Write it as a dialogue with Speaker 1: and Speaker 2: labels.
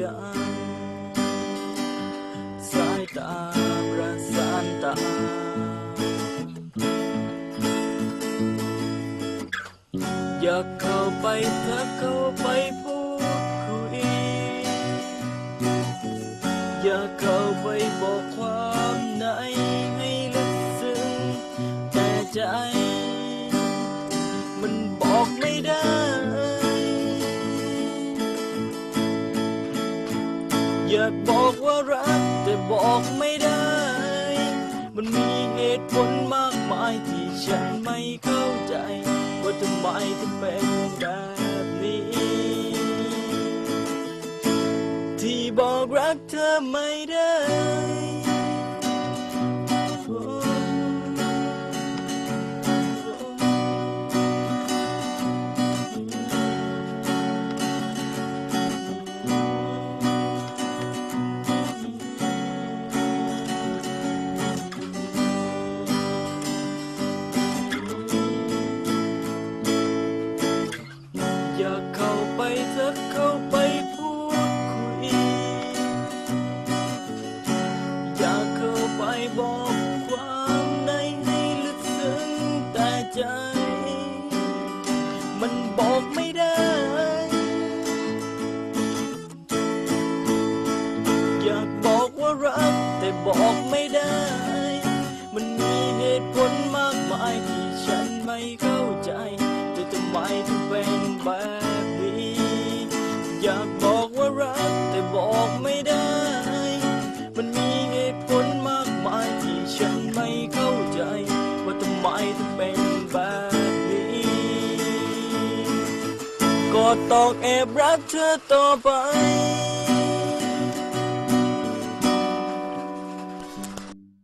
Speaker 1: กันสายตาประสานตาอยากเข้าไปเธอเข้าไปพูดคุย อยากเข้าไปบอกความในให้ลึกซึ้งแต่ใจ มันบอกไม่ได้ อยากบอกว่ารักแต่บอกไม่ได้ มันมีเหตุผลมากมายที่ฉันไม่เข้าใจ ว่าทำไมถึงเป็นแบบนี้ ที่บอกรักเธอไม่ได้ บอกความในให้ลึกซึ้งแต่ใจ มันบอกไม่ได้ อยากบอกว่ารักแต่บอกไม่ได้ มันมีเหตุผลมากมายที่ฉันไม่เข้าใจ แต่ทำไมถึง ก็ต้องแอบรักเธอต่อไป